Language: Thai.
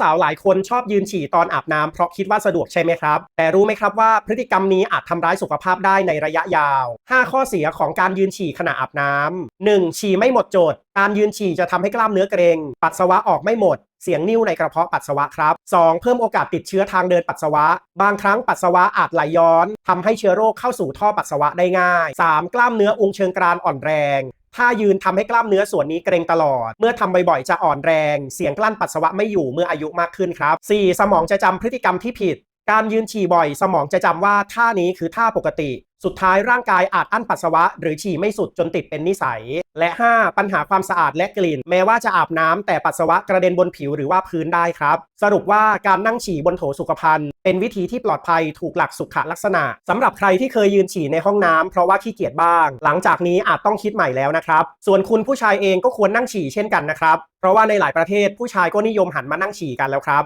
สาวๆ หลายคนชอบยืนฉี่ตอนอาบน้ำเพราะคิดว่าสะดวกใช่ไหมครับ แต่รู้ไหมครับว่าพฤติกรรมนี้อาจทำร้ายสุขภาพได้ในระยะยาว 5 ข้อเสียของการยืนฉี่ขณะอาบน้ำ 1. ฉี่ไม่หมดจดการยืนฉี่จะทำให้กล้ามเนื้อเกร็งปัสสาวะออกไม่หมด เสียงนิ่วในกระเพาะปัสสาวะครับ 2. เพิ่มโอกาสติดเชื้อทางเดินปัสสาวะ บางครั้งปัสสาวะอาจไหลย้อนทำให้เชื้อโรคเข้าสู่ท่อปัสสาวะได้ง่าย 3. กล้ามเนื้อองค์เชิงกรานอ่อนแรง ถ้ายืนทำให้กล้ามเนื้อส่วนนี้เกร็งตลอด เมื่อทำบ่อยๆ จะอ่อนแรง เสียงกลั้นปัสสาวะไม่อยู่เมื่ออายุมากขึ้นครับ 4. สมองจะจำพฤติกรรมที่ผิด การยืนฉี่บ่อย สมองจะจำว่าท่านี้คือท่าปกติ สุดท้ายร่างกายอาจอั้นปัสสาวะ หรือฉี่ไม่สุดจนติดเป็นนิสัย และ 5. ปัญหาความสะอาดและกลิ่น แม้ว่าจะอาบน้ำแต่ปัสสาวะกระเด็นบนผิวหรือว่าพื้นได้ครับ สรุปว่าการนั่งฉี่บนโถสุขภัณฑ์ เป็นวิธีที่ปลอดภัยถูกหลักสุขลักษณะสำหรับใครที่เคยยืนฉี่ในห้องน้ำเพราะว่าขี้เกียจบ้าง หลังจากนี้อาจต้องคิดใหม่แล้วนะครับส่วนคุณผู้ชายเองก็ควรนั่งฉี่เช่นกันนะครับเพราะว่าในหลายประเทศผู้ชายก็นิยมหันมานั่งฉี่กันแล้วครับ